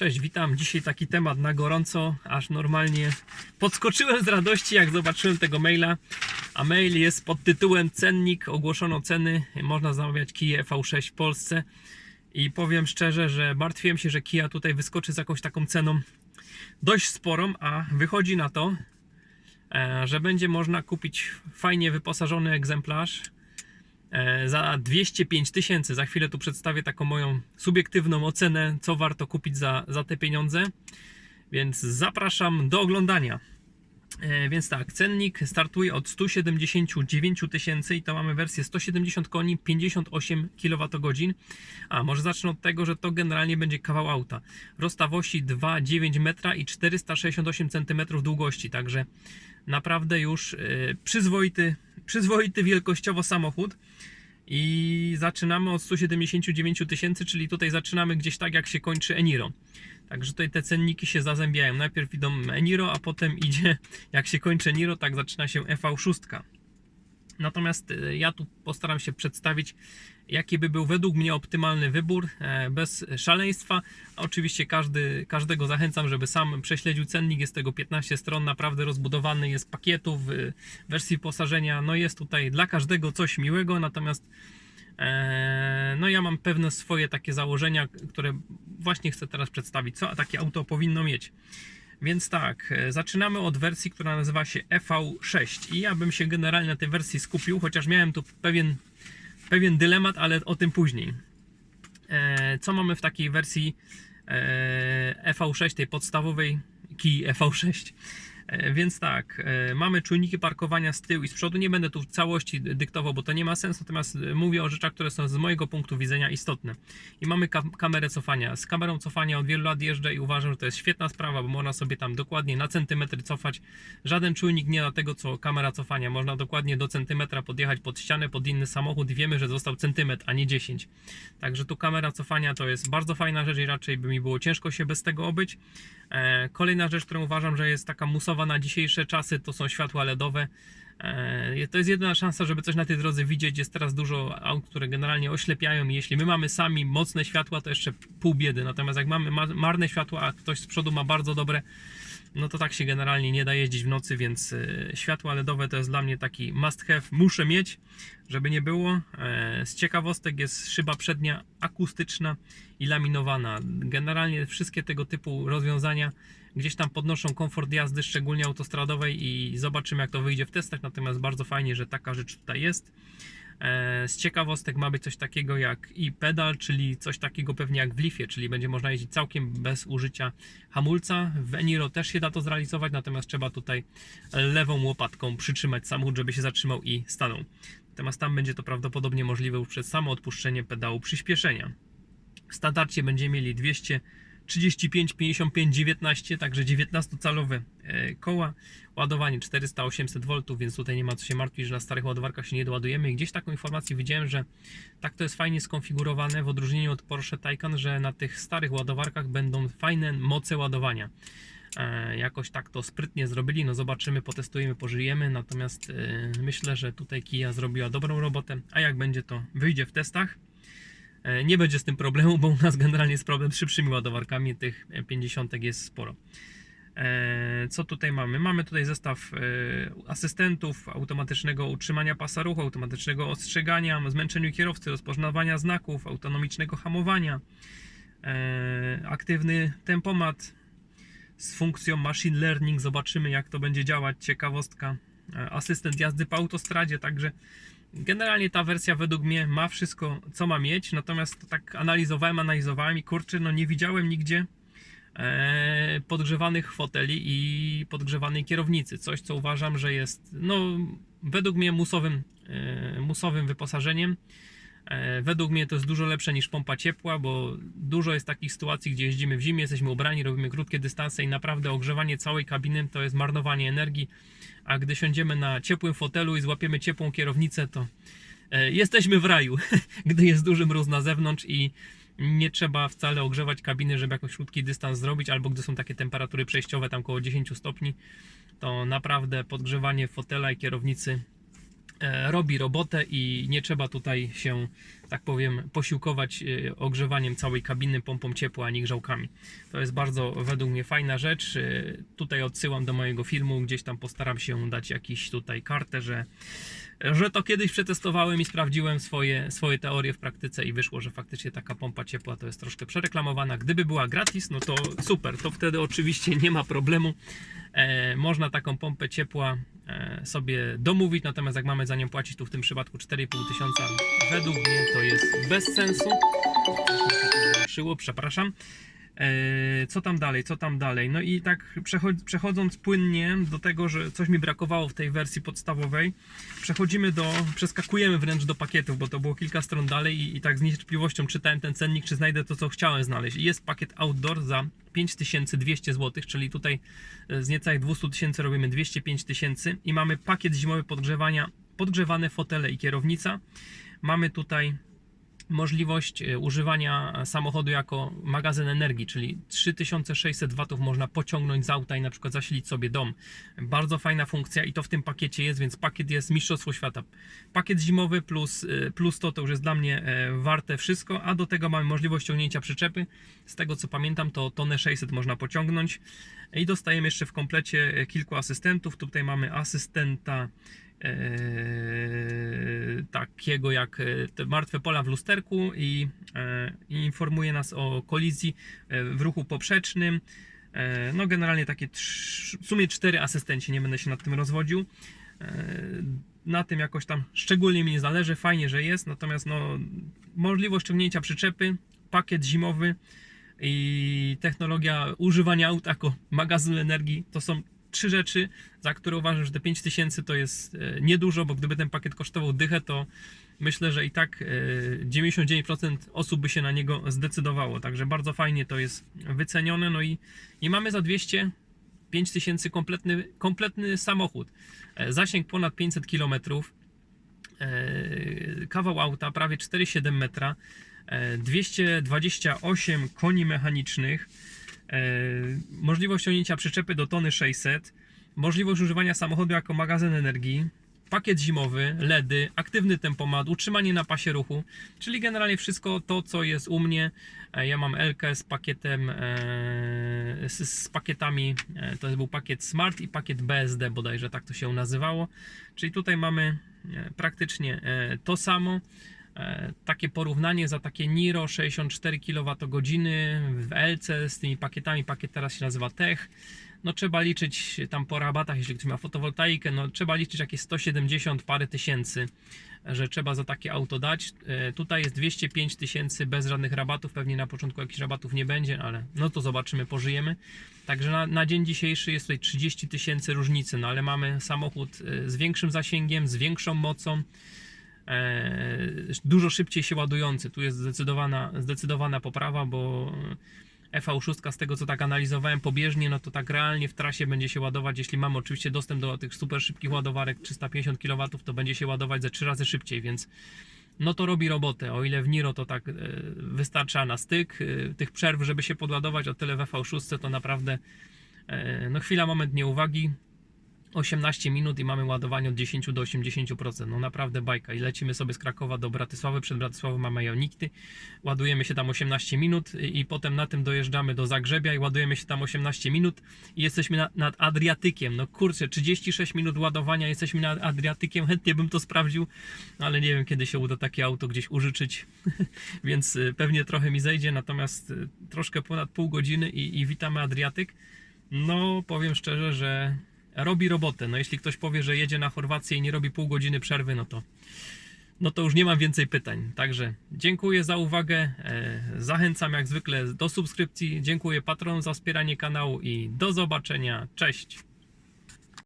Cześć, witam. Dzisiaj taki temat na gorąco, aż normalnie podskoczyłem z radości, jak zobaczyłem tego maila. A mail jest pod tytułem Cennik, ogłoszono ceny, można zamawiać Kia V6 w Polsce. I powiem szczerze, że martwiłem się, że Kia tutaj wyskoczy z jakąś taką ceną dość sporą, a wychodzi na to, e, że będzie można kupić fajnie wyposażony egzemplarz za 205 tysięcy. Za chwilę tu przedstawię taką moją subiektywną ocenę, co warto kupić za, za te pieniądze. Więc zapraszam do oglądania. E, Więc tak, cennik startuje od 179 tysięcy i to mamy wersję 170 koni, 58 kWh. A może zacznę od tego, że to generalnie będzie kawał auta. Rozstawości 2,9 metra i 468 cm długości, także naprawdę już e, przyzwoity, przyzwoity wielkościowo samochód. I zaczynamy od 179 tysięcy, czyli tutaj zaczynamy gdzieś tak jak się kończy Eniro. Także tutaj te cenniki się zazębiają. Najpierw idą Eniro, a potem idzie, jak się kończy Eniro, tak zaczyna się EV6. Natomiast e, ja tu postaram się przedstawić, jaki by był według mnie optymalny wybór, e, bez szaleństwa. Oczywiście każdy, każdego zachęcam, żeby sam prześledził cennik. Jest tego 15 stron, naprawdę rozbudowany jest pakietów, w wersji wyposażenia. No jest tutaj dla każdego coś miłego, natomiast e, no ja mam pewne swoje takie założenia, które właśnie chcę teraz przedstawić, co takie auto powinno mieć. Więc tak, e, zaczynamy od wersji, która nazywa się EV6 i ja bym się generalnie na tej wersji skupił, chociaż miałem tu pewien, pewien dylemat, ale o tym później. E, Co mamy w takiej wersji e, EV6, tej podstawowej Key EV6? E, Więc tak, e, mamy czujniki parkowania z tyłu i z przodu. Nie będę tu w całości dyktował, bo to nie ma sensu, natomiast e, mówię o rzeczach, które są z mojego punktu widzenia istotne. I mamy ka- kamerę cofania. Z kamerą cofania od wielu lat jeżdżę i uważam, że to jest świetna sprawa, bo można sobie tam dokładnie na centymetry cofać. Żaden czujnik nie da tego, co kamera cofania. Można dokładnie do centymetra podjechać pod ścianę, pod inny samochód i wiemy, że został centymetr, a nie 10. Także tu kamera cofania to jest bardzo fajna rzecz i raczej by mi było ciężko się bez tego obyć. Kolejna rzecz, którą uważam, że jest taka musowa na dzisiejsze czasy, to są światła LEDowe. E, To jest jedyna szansa, żeby coś na tej drodze widzieć. Jest teraz dużo aut, które generalnie oślepiają i jeśli my mamy sami mocne światła, to jeszcze pół biedy. Natomiast jak mamy ma- marne światła, a ktoś z przodu ma bardzo dobre, no to tak się generalnie nie da jeździć w nocy, więc e, światła LEDowe to jest dla mnie taki must have, muszę mieć, żeby nie było. E, Z ciekawostek jest szyba przednia akustyczna i laminowana. Generalnie wszystkie tego typu rozwiązania gdzieś tam podnoszą komfort jazdy, szczególnie autostradowej i zobaczymy jak to wyjdzie w testach, natomiast bardzo fajnie, że taka rzecz tutaj jest. E, Z ciekawostek ma być coś takiego jak e-pedal, czyli coś takiego pewnie jak w Leafie, czyli będzie można jeździć całkiem bez użycia hamulca. W Eniro też się da to zrealizować, natomiast trzeba tutaj lewą łopatką przytrzymać samochód, żeby się zatrzymał i stanął. Natomiast tam będzie to prawdopodobnie możliwe już przez samo odpuszczenie pedału przyspieszenia. W standardzie będziemy mieli 235, 55, 19, także 19-calowe e, koła, ładowanie 400-800 V, więc tutaj nie ma co się martwić, że na starych ładowarkach się nie doładujemy. I gdzieś taką informację widziałem, że tak to jest fajnie skonfigurowane w odróżnieniu od Porsche Taycan, że na tych starych ładowarkach będą fajne moce ładowania. E, jakoś tak to sprytnie zrobili, no zobaczymy, potestujemy, pożyjemy, natomiast e, myślę, że tutaj Kia zrobiła dobrą robotę, a jak będzie to wyjdzie w testach. E, Nie będzie z tym problemu, bo u nas generalnie jest problem z szybszymi ładowarkami, tych 50 jest sporo. E, Co tutaj mamy? Mamy tutaj zestaw e, asystentów, automatycznego utrzymania pasa ruchu, automatycznego ostrzegania, zmęczeniu kierowcy, rozpoznawania znaków, autonomicznego hamowania, aktywny tempomat z funkcją machine learning. Zobaczymy jak to będzie działać. Ciekawostka. Asystent jazdy po autostradzie, także Generalnie ta wersja według mnie ma wszystko, co ma mieć, natomiast tak analizowałem, analizowałem i kurczę, no nie widziałem nigdzie e, podgrzewanych foteli i podgrzewanej kierownicy. Coś, co uważam, że jest, no, według mnie musowym, e, musowym wyposażeniem. E, Według mnie to jest dużo lepsze niż pompa ciepła, bo dużo jest takich sytuacji, gdzie jeździmy w zimie, jesteśmy ubrani, robimy krótkie dystanse i naprawdę ogrzewanie całej kabiny to jest marnowanie energii. A gdy siądziemy na ciepłym fotelu i złapiemy ciepłą kierownicę, to e, jesteśmy w raju, gdy jest duży mróz na zewnątrz i nie trzeba wcale ogrzewać kabiny, żeby jakoś krótki dystans zrobić, albo gdy są takie temperatury przejściowe, tam około 10 stopni, to naprawdę podgrzewanie fotela i kierownicy robi robotę i nie trzeba tutaj się, tak powiem, posiłkować e, ogrzewaniem całej kabiny pompą ciepła ani grzałkami. To jest bardzo według mnie fajna rzecz. E, Tutaj odsyłam do mojego filmu, gdzieś tam postaram się dać jakiś tutaj kartę, że, że to kiedyś przetestowałem i sprawdziłem swoje, swoje teorie w praktyce i wyszło, że faktycznie taka pompa ciepła to jest troszkę przereklamowana. Gdyby była gratis, no to super, to wtedy oczywiście nie ma problemu. E, można taką pompę ciepła e, sobie domówić, natomiast jak mamy za nią płacić, tu w tym przypadku 4,5 tysiąca, według mnie to jest bez sensu. Przepraszam. E, Co tam dalej, co tam dalej? No i tak przecho- przechodząc płynnie do tego, że coś mi brakowało w tej wersji podstawowej, przechodzimy do, przeskakujemy wręcz do pakietów, bo to było kilka stron dalej i, i tak z niecierpliwością czytałem ten cennik, czy znajdę to, co chciałem znaleźć. I jest pakiet outdoor za 5200 zł, czyli tutaj e, z niecałych 200 tysięcy robimy 205 tysięcy i mamy pakiet zimowy podgrzewania, podgrzewane fotele i kierownica. Mamy tutaj możliwość e, używania samochodu jako magazyn energii, czyli 3600 watów można pociągnąć z auta i na przykład zasilić sobie dom. Bardzo fajna funkcja i to w tym pakiecie jest, więc pakiet jest Mistrzostwo Świata. Pakiet zimowy plus, e, plus to to już jest dla mnie e, warte wszystko, a do tego mamy możliwość ciągnięcia przyczepy. Z tego co pamiętam to tonę 600 można pociągnąć i dostajemy jeszcze w komplecie kilku asystentów. Tutaj mamy asystenta takiego jak e, te martwe pola w lusterku i, e, i informuje nas o kolizji w ruchu poprzecznym. No generalnie takie trz- w sumie cztery asystenci, nie będę się nad tym rozwodził. Na tym jakoś tam szczególnie mi nie zależy, fajnie, że jest, natomiast no, możliwość ciągnięcia przyczepy, pakiet zimowy i technologia używania aut jako magazyn energii to są trzy rzeczy, za które uważam, że te 5000 to jest e, niedużo, bo gdyby ten pakiet kosztował dychę, to myślę, że i tak e, 99% osób by się na niego zdecydowało. Także bardzo fajnie to jest wycenione. No i, i mamy za 200 5000 kompletny, kompletny samochód. E, Zasięg ponad 500 km. E, Kawał auta, prawie 4,7 metra. e, 228 koni mechanicznych. E, Możliwość osiągnięcia przyczepy do tony 600. Możliwość używania samochodu jako magazyn energii. Pakiet zimowy, LEDy, aktywny tempomat, utrzymanie na pasie ruchu, czyli generalnie wszystko to, co jest u mnie. E, Ja mam LK z pakietem, e, z, pakietami, to był pakiet Smart i pakiet BSD bodajże, tak to się nazywało. Czyli tutaj mamy praktycznie to samo. E, Takie porównanie za takie Niro 64 kWh w LC z tymi pakietami, pakiet teraz się nazywa Tech. No trzeba liczyć tam po rabatach, jeśli ktoś ma fotowoltaikę, no trzeba liczyć jakieś 170 parę tysięcy, że trzeba za takie auto dać. E, Tutaj jest 205 tysięcy bez żadnych rabatów, pewnie na początku jakichś rabatów nie będzie, ale no to zobaczymy, pożyjemy. Także na, na dzień dzisiejszy jest tutaj 30 tysięcy różnicy, no ale mamy samochód e, z większym zasięgiem, z większą mocą, dużo szybciej się ładujący. Tu jest zdecydowana, zdecydowana poprawa, bo EV6 z tego co tak analizowałem pobieżnie, no to tak realnie w trasie będzie się ładować, jeśli mamy oczywiście dostęp do tych super szybkich ładowarek 350 kW, to będzie się ładować ze 3 razy szybciej, więc no to robi robotę. O ile w Niro to tak e, wystarcza na styk e, tych przerw, żeby się podładować, o tyle w EV6 to naprawdę e, no chwila, moment nieuwagi. 18 minut i mamy ładowanie od 10 do 80%. No naprawdę bajka. I lecimy sobie z Krakowa do Bratysławy. Przed Bratysławą mamy Jonikty. Ładujemy się tam 18 minut i, potem na tym dojeżdżamy do Zagrzebia i ładujemy się tam 18 minut i jesteśmy na, nad Adriatykiem. No kurczę, 36 minut ładowania, jesteśmy nad Adriatykiem. Chętnie bym to sprawdził, ale nie wiem kiedy się uda takie auto gdzieś użyczyć, więc y, pewnie trochę mi zejdzie. Natomiast y, troszkę ponad pół godziny i, i witamy Adriatyk. No powiem szczerze, że robi robotę. No jeśli ktoś powie, że jedzie na Chorwację i nie robi pół godziny przerwy, no to no to już nie mam więcej pytań. Także dziękuję za uwagę. e, Zachęcam jak zwykle do subskrypcji. Dziękuję patronom za wspieranie kanału i do zobaczenia. Cześć.